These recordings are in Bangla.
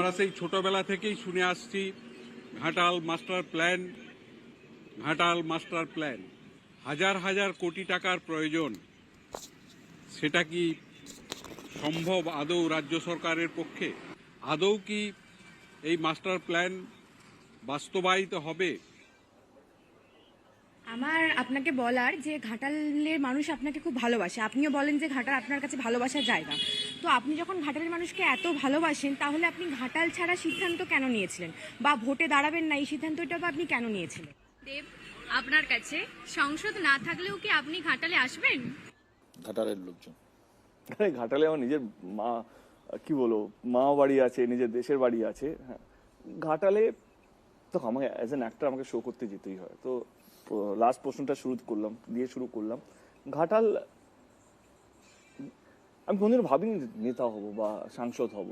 আমরা সেই ছোটবেলা থেকেই শুনে আসছি, Ghatal master plan, Ghatal master plan. হাজার হাজার কোটি টাকার প্রয়োজন, সেটা কি সম্ভব আদৌ রাজ্য সরকারের পক্ষে? আদৌ কি এই মাস্টার প্ল্যান বাস্তবায়িত হবে? আমার আপনাকে বলার যে ঘাটালের মানুষ আপনাকে খুব ভালোবাসে। আপনিও বলেন যে ঘাটাল আপনার কাছে ভালোবাসার জায়গা। তো আপনি যখন ঘাটালের মানুষকে এত ভালোবাসেন তাহলে আপনি ঘাটাল ছাড়া সিদ্ধান্ত কেন নিয়েছিলেন? বা ভোটে দাঁড়াবেন না এই সিদ্ধান্তটা আপনি কেন নিয়েছিলেন? দেব আপনার কাছে সংসদ না থাকলেও কি আপনি ঘাটালে আসবেন? ঘাটালের লোকজন। আরে ঘাটালে আমার নিজের মা কি বলব মা বাড়ি আছে নিজের দেশের বাড়ি আছে হ্যাঁ। ঘাটালে তো আমাকে অ্যাজ অ্যান অ্যাক্টর আমাকে শো করতে যেতেই হয়। তো লাস্ট প্রশ্নটা শুরু করলাম দিয়ে শুরু করলাম। ঘাটাল আমি কোনদিন ভাবিনি নেতা হব বা সাংসদ হব।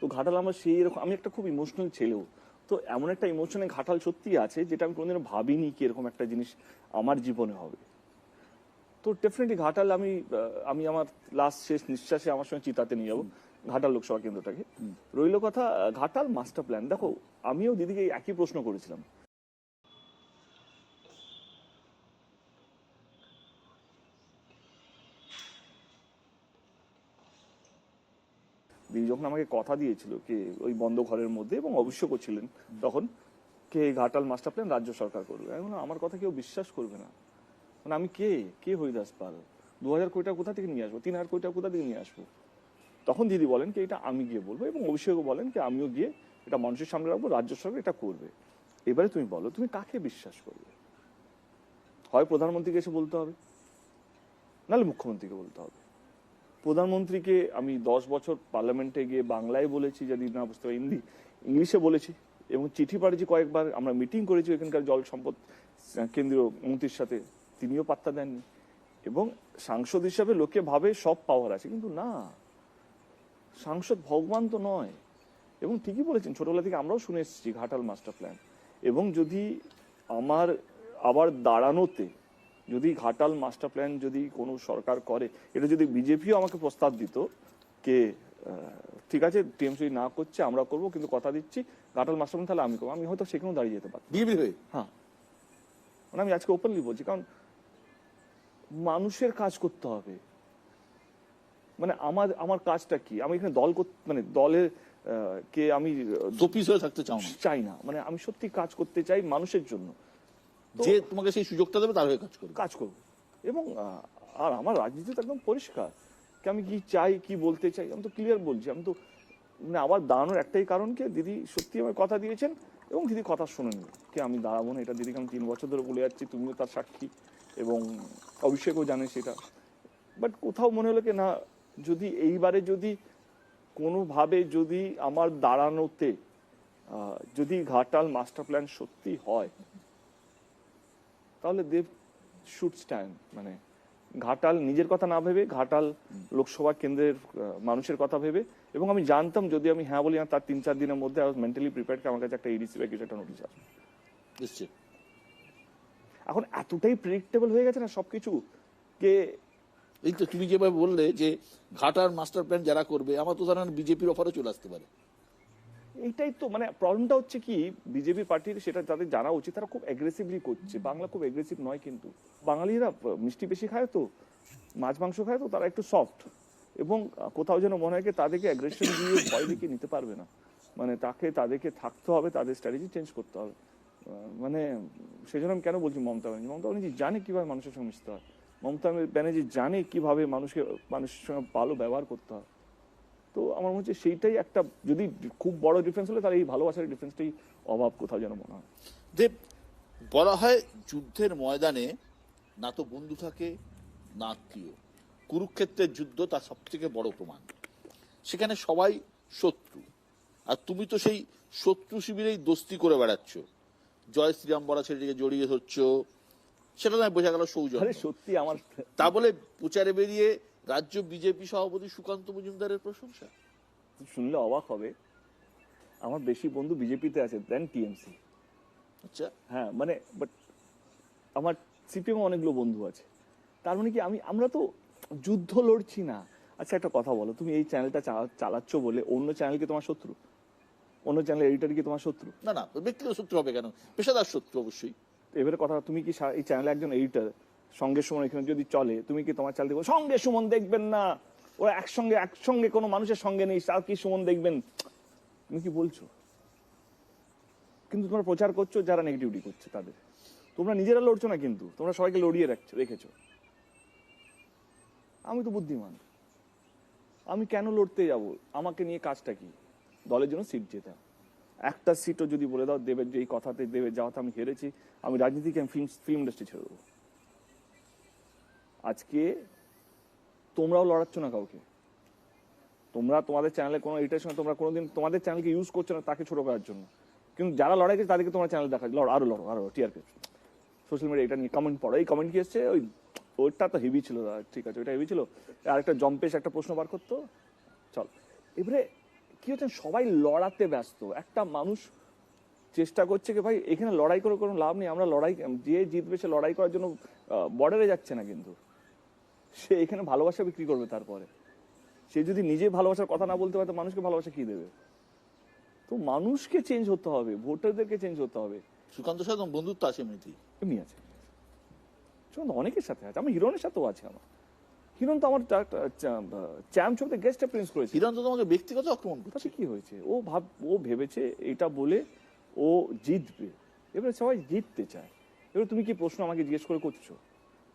তো ঘাটাল আমার সেই এরকম আমি একটা খুব ইমোশনাল ছেলেও। তো এমন একটা ইমোশনে ঘাটাল সত্যি আছে যেটা আমি কোনোদিনও ভাবিনি কি এরকম একটা জিনিস আমার জীবনে হবে। তো ডেফিনেটলি ঘাটাল আমি আমি আমার লাস্ট শেষ নিঃশ্বাসে আমার সঙ্গে চিতাতে নিয়ে যাব ঘাটাল লোকসভা কেন্দ্রটাকে। রইল কথা ঘাটাল মাস্টার প্ল্যান দেখো আমিও দিদিকে একই প্রশ্ন করেছিলাম। দিদি যখন আমাকে কথা দিয়েছিল কে ওই বন্ধ ঘরের মধ্যে এবং অবশ্য করছিলেন তখন কে ঘাটাল মাস্টার প্ল্যান রাজ্য সরকার করবে? বললাম, আমার কথা কেউ বিশ্বাস করবে না। মানে আমি কে? কে হরিদাস পাল? দু হাজার কোটি কোথা থেকে নিয়ে আসব? তিন হাজার কোটি কোথা থেকে নিয়ে আসব? তখন দিদি বলেন কি এটা আমি গিয়ে বলব। এবং অভিষেকও বলেন কি আমিও গিয়ে এটা মানুষের সামনে রাখব রাজ্য সরকার এটা করবে। এবারে তুমি বলো তুমি কাকে বিশ্বাস করবে? হয় প্রধানমন্ত্রীকে এসে বলতে হবে? নাহলে মুখ্যমন্ত্রীকে বলতে হবে? প্রধানমন্ত্রীকে আমি দশ বছর পার্লামেন্টে গিয়ে বাংলায় বলেছি, যদি না বুঝতে পারি, হিন্দি, ইংলিশে বলেছি, এবং চিঠি পাঠিয়েছি কয়েকবার। আমরা মিটিং করেছি এখানকার জল সম্পদ কেন্দ্রীয় মন্ত্রীর সাথে, তিনিও পাত্তা দেননি। এবং সাংসদ হিসাবে লোকে ভাবে সব পাওয়ার আছে, কিন্তু না। সাংসদ ভগবান তো নয়। এবং ঠিকই বলেছেন, ছোটবেলা থেকে আমরাও শুনে এসেছি ঘাটাল মাস্টার প্ল্যান। এবং যদি আমার, আবার দাঁড়ানোতে যদি ঘাটাল মাস্টার প্ল্যান যদি কোনো সরকার করে এটা যদি বিজেপিও আমাকে প্রস্তাব দিত কে ঠিক আছে টিএমসি না করছে আমরা করব কিন্তু কথা দিচ্ছি ঘাটাল মাস্টার প্ল্যান তাহলে আমি করব। আমি হয়তো সেখানেও দাঁড়িয়ে যেতে পারি বিজেপি হয়ে? হ্যাঁ। মানে আমি আজকে ওপেনলি বলছি কারণ মানুষের কাজ করতে হবে। মানে আমার আমার কাজটা কি? আমি এখানে দল মানে দলের কে আমি হয়ে থাকতে চাই না। মানে আমি সত্যি কাজ করতে চাই মানুষের জন্য। যে তোমাকে সেই সুযোগটা দেবে তার হয়ে কাজ করবে। কাজ করব। এবং আর আমার রাজনীতি তো একদম পরিষ্কার। কি আমি কি চাই কি বলতে চাই আমি তো ক্লিয়ার বলছি। আমি তো মানে আবার দাঁড়ানোর একটাই কারণ কি দিদি সত্যি আমার কথা দিয়েছেন এবং দিদি কথা শোনেন কি আমি দাঁড়াবো না এটা দিদিকে আমি তিন বছর ধরে বলে যাচ্ছি তুমিও তার সাক্ষী এবং অভিষেকও জানে সেটা। বাট কোথাও মনে হলো কি না যদি এইবারে যদি কোনোভাবে যদি আমার দাঁড়ানোতে যদি ঘাটাল মাস্টার প্ল্যান সত্যি হয় তাহলে দেব শুড স্ট্যান্ড মানে ঘাটাল নিজের কথা না ভেবে ঘাটাল লোকসভা কেন্দ্রের মানুষের কথা ভেবে এবং আমি জানতাম যদি আমি হ্যাঁ বলি না তার তিন চার দিনের মধ্যে আই মেন্টালি প্রিপেয়ার্ড আমার কাছে একটা ইডিসি বা কিছু একটা নোটিশ আসবে। নিশ্চয় এখন এতটাই প্রেডিক্টেবল হয়ে গেছে না সবকিছু কে এই তো তুমি যেভাবে বললে যে ঘাটার মাস্টার প্ল্যান যারা করবে আমার তো ধারণা বিজেপির অফারও চলে আসতে পারে। এইটাই তো মানে প্রবলেমটা হচ্ছে কি বিজেপি পার্টির সেটা তাদের জানা উচিত তারা খুব অ্যাগ্রেসিভলি করছে। বাংলা খুব অ্যাগ্রেসিভ নয় কিন্তু। বাঙালিরা মিষ্টি বেশি খায় তো মাছ মাংস খায় তো তারা একটু সফট এবং কোথাও যেন মনে হয় কি তাদেরকে অ্যাগ্রেশন দিয়ে ভয় দেখিয়ে নিতে পারবে না। মানে তাকে তাদেরকে থাকতে হবে তাদের স্ট্র্যাটেজি চেঞ্জ করতে হবে। মানে সেই জন্য আমি কেন বলছি মমতা ব্যানার্জি? মমতা ব্যানার্জি জানে কীভাবে মানুষের সঙ্গে মিশতে হয়। মমতা ব্যানার্জি জানে কীভাবে মানুষকে মানুষের সঙ্গে ভালো ব্যবহার করতে হয়। তো আমার মনে হচ্ছে সেইটাই একটা যদি খুব বড় ডিফারেন্স হলে তাহলে এই ভালোবাসার ডিফারেন্সটাই অভাব কোথাও যেন মনে হয়। দেব বলা হয় যুদ্ধের ময়দানে না তো বন্ধু থাকে না আত্মীয় কুরুক্ষেত্রের যুদ্ধ তার সব থেকে বড় প্রমাণ। সেখানে সবাই শত্রু। আর তুমি তো সেই শত্রু শিবিরেই দোস্তি করে বেড়াচ্ছ। জয় শ্রীরাম বলা ছেলেটিকে জড়িয়ে ধরছ। সেটা নয় বোঝা গেল সৌজন্য। সত্যি আমার তা বলে প্রচারে বেরিয়ে রাজ্য বিজেপি সভাপতি সুকান্ত মজুমদারের প্রশংসা। শুনলে অবাক হবে। আমার বেশি বন্ধু বিজেপিতে আছে দেন টিএমসি আচ্ছা। হ্যাঁ মানে বাট আমার সিপিএম অনেকগুলো বন্ধু আছে। তার মানে কি আমি আমরা তো যুদ্ধ লড়ছি না। আচ্ছা একটা কথা বলো তুমি এই চ্যানেলটা চালাচ্ছ বলে অন্য চ্যানেল কি তোমার শত্রু? অন্য চ্যানেল এডিটর কি তোমার শত্রু? না না ব্যক্তিগত শত্রু হবে কেন? পেশাদার শত্রু অবশ্যই। এবারে কথা তুমি কি এই চ্যানেলে একজন এডিটর সঙ্গে সুমন এখানে যদি চলে, তুমি কি তোমার চাল দেখব সঙ্গে সুমন দেখবেন না। ওরা একসঙ্গে একসঙ্গে কোনো মানুষের সঙ্গে নেই আর কি সুমন দেখবেন? তুমি কি বলছো? কিন্তু তোমরা প্রচার করছ, যারা নেগেটিভিটি করছে তাদের। তোমরা নিজেরা লড়ছো না কিন্তু, তোমরা সবাইকে লড়িয়ে রাখছো, রেখেছো। আমি তো বুদ্ধিমান। আমি কেন লড়তে যাব? আমাকে নিয়ে কাজটা কি? দলের জন্য সিট জেতা। একটা সিটও যদি বলে দাও, দেবের যে এই কথাতে দেবের যাওয়াতে আমি হেরেছি, আমি রাজনীতিকে আমি ফিল্ম ফিল্ম ইন্ডাস্ট্রি ছেড়ে দেবো। আজকে তোমরাও লড়াচ্ছ না কাউকে। তোমরা তোমাদের চ্যানেলে কোনো এটার সঙ্গে তোমরা কোনোদিন তোমাদের চ্যানেলকে ইউজ করছ না তাকে ছোট করার জন্য। কিন্তু যারা লড়াই করছে, তাদেরকে তোমার চ্যানেল দেখা লড়, আরও লড়ো, আরও টিআরপি সোশ্যাল মিডিয়া এটা নিয়ে কমেন্ট পড়ো। এই কমেন্ট কি এসছে? ওই ওইটা তো হেভি ছিল ঠিক আছে, ওইটা হেভি ছিল। আর একটা জম্পেশ, একটা প্রশ্ন বার করতো। চল। এবারে কি হচ্ছে? সবাই লড়াতে ব্যস্ত। একটা মানুষ চেষ্টা করছে কি, ভাই, এখানে লড়াই করে কোনো লাভ নেই। আমরা লড়াই যে জিতবে সে লড়াই করার জন্য বর্ডারে যাচ্ছে না কিন্তু। সে এখানে ভালোবাসা বিক্রি করবে তারপরে। সে যদি নিজে ভালোবাসার কথা না বলতে পারে তো মানুষকে ভালোবাসা কি দেবে? তো মানুষকে চেঞ্জ হতে হবে ভোটারদেরকে চেঞ্জ হতে হবে। সুকান্ত সাথে বন্ধুত্ব আছে এমনিতেই? এমনি আছে। সুমন্ত অনেকের সাথে আছে আমার হিরণের সাথেও আছে আমার। হিরণ তো আমার চ্যাম ছবিতে গেস্ট অ্যাপিয়ারেন্স করেছে। হিরণ তো তোমাকে ব্যক্তিগত আক্রমণ করছে। কি হয়েছে? ও ভাব ও ভেবেছে এটা বলে ও জিতবে। এবারে সবাই জিততে চায়। এবারে তুমি কি প্রশ্ন আমাকে জিজ্ঞেস করে করছ?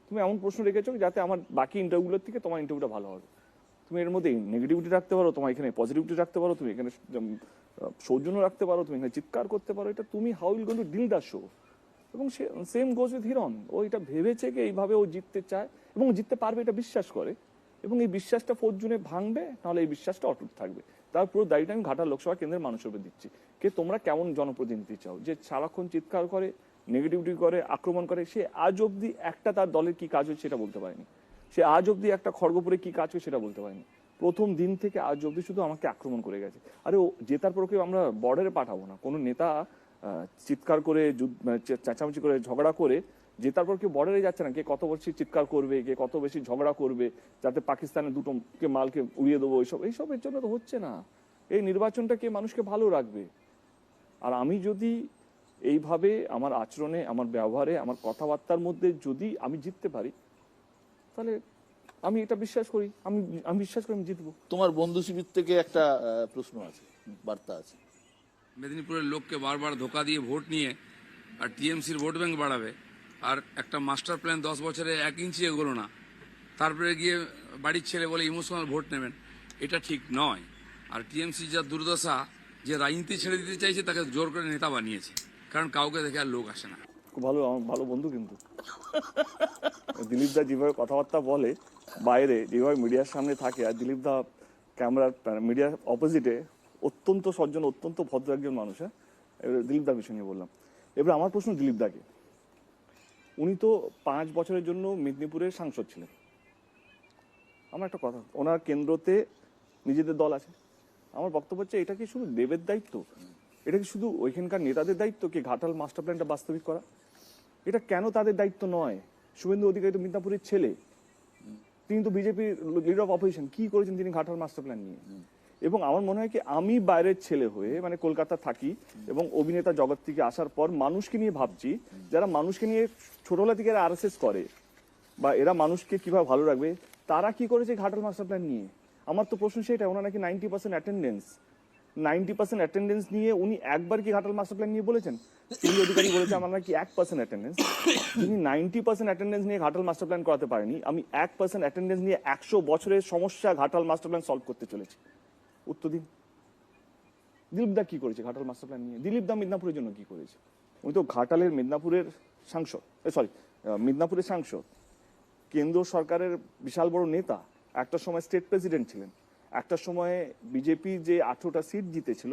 তুমি এমন প্রশ্ন রেখেছো যাতে আমার বাকি ইন্টারভিউগুলোর থেকে তোমার ইন্টারভিউটা ভালো হবে। তুমি এর মধ্যে নেগেটিভিটি রাখতে পারো, তোমার এখানে পজিটিভিটি রাখতে পারো, তুমি এখানে সৌজন্য রাখতে পারো, তুমি এখানে চিৎকার করতে পারো। এটা তুমি how will gone to deal the show এবং সে সেম গোজ উইথ হিরন ও এটা ভেবেছে যে এইভাবে ও জিততে চায় এবং জিততে পারবে, এটা বিশ্বাস করে। এবং এই বিশ্বাসটা ফোর্থ জুনে ভাঙবে, নাহলে এই বিশ্বাসটা অটুট থাকবে। তার পুরো দায়িত্ব আমি ঘাটাল লোকসভা কেন্দ্রের মানুষের উপর দিচ্ছি। কে তোমরা কেমন জনপ্রতিনিধি চাও? যে সারাক্ষণ চিৎকার করে নেগেটিভিটি করে, আক্রমণ করে, সে আজ অবধি একটা তার দলের কি কাজ হচ্ছে সেটা বলতে পারেনি। সে আজ অবধি একটা খড়গপুরে কি কাজ হচ্ছে সেটা বলতে পারেনি। প্রথম দিন থেকে আজ অবধি শুধু আমাকে আক্রমণ করে গেছে। আরে ও জেতার পর কেউ আমরা বর্ডারে পাঠাবো না। কোনো নেতা চিৎকার করে মানে চেঁচামেচি করে, ঝগড়া করে, যে তারপর কেউ বর্ডারে যাচ্ছে না, কে কত বেশি চিৎকার করবে, কে কত বেশি ঝগড়া করবে, যাতে পাকিস্তানে দুটো কে মালকে উড়িয়ে দেবো, এইসব, এইসবের জন্য তো হচ্ছে না। এই নির্বাচনটা কে মানুষকে ভালো রাখবে? আর আমি যদি এইভাবে আমার আচরণে আমার ব্যবহারে আমার কথাবার্তার মধ্যে যদি আমি জিততে পারি তাহলে আমি এটা বিশ্বাস করি আমি আমি বিশ্বাস করি আমি জিতবো। তোমার বন্ধু শিবির থেকে একটা প্রশ্ন আছে বার্তা আছে। মেদিনীপুরের লোককে বারবার ধোকা দিয়ে ভোট নিয়ে আর টিএমসির ভোট ব্যাংক বাড়াবে আর একটা মাস্টার প্ল্যান দশ বছরে এক ইঞ্চি এগোলো না তারপরে গিয়ে বাড়ির ছেলে বলে ইমোশনাল ভোট নেবেন এটা ঠিক নয়। আর টিএমসি যা দুর্দশা যে রাজনীতি ছেড়ে দিতে চাইছে তাকে জোর করে নেতা বানিয়েছে। কারণ কাউকে দেখে আর লোক আসে না। খুব ভালো, আমার ভালো বন্ধু কিন্তু। দিলীপ দা যেভাবে কথাবার্তা বলে, বাইরে যেভাবে মিডিয়ার সামনে থাকে, আর দিলীপ দা ক্যামেরার মিডিয়ার অপোজিটে অত্যন্ত সজ্জন, অত্যন্ত ভদ্র একজন মানুষ হ্যাঁ? এবার দিলীপ দার বিষয় নিয়ে বললাম। এবার আমার প্রশ্ন দিলীপ দাকে। উনি তো পাঁচ বছরের জন্য মেদিনীপুরের সাংসদ ছিলেন। আমার একটা কথা, ওনার কেন্দ্রতে নিজেদের দল আছে। আমার বক্তব্য হচ্ছে, এটা কি শুধু দেবের দায়িত্ব? এটা কি শুধু ওইখানকার নেতাদের দায়িত্ব কি ঘাটাল মাস্টার প্ল্যানটা বাস্তবিক করা? এটা কেন তাদের দায়িত্ব নয়? শুভেন্দু অধিকারী তো মিদনাপুরের ছেলে। তিনি তো বিজেপির লিডার অফ অপোজিশন কি করেছেন তিনি ঘাটাল মাস্টার প্ল্যান নিয়ে? এবং আমার মনে হয় কি আমি বাইরের ছেলে হয়ে মানে কলকাতা থাকি এবং অভিনেতা জগৎ থেকে আসার পর মানুষকে নিয়ে ভাবছি, যারা মানুষকে নিয়ে ছোটবেলা থেকে আর করে বা এরা মানুষকে কীভাবে ভালো রাখবে, তারা কি করেছে ঘাটাল মাস্টার প্ল্যান নিয়ে? আমার তো প্রশ্ন সেটা ওনার নাকি ninety percent attendance ninety percent attendance নিয়ে উনি একবার কি ঘাটাল মাস্টার প্ল্যান নিয়ে বলেছেন? তিনি অধিকারী বলেছে আমার নাকি এক পার্সেন্ট অ্যাটেন্ডেন্স যিনি নাইনটি পার্সেন্ট অ্যাটেন্ডেন্স নিয়ে ঘাটাল মাস্টার প্ল্যান করাতে পারেনি, আমি এক পার্সেন্ট অ্যাটেন্ডেন্স নিয়ে একশো বছরের সমস্যা ঘাটাল মাস্টার প্ল্যান সলভ করতে চলেছি। উত্তর দিন। দিলীপ দা কি করেছে ঘাটাল মাস্টার প্ল্যান নিয়ে? দিলীপ দা মিদনাপুরের জন্য কি করেছে? উনি তো ঘাটালের মিদনাপুরের সাংসদ। সরি মিদনাপুরের সাংসদ। কেন্দ্র সরকারের বিশাল বড় নেতা, একটা সময় স্টেট প্রেসিডেন্ট ছিলেন। একটা সময়ে বিজেপি যে আঠেরোটা সিট জিতেছিল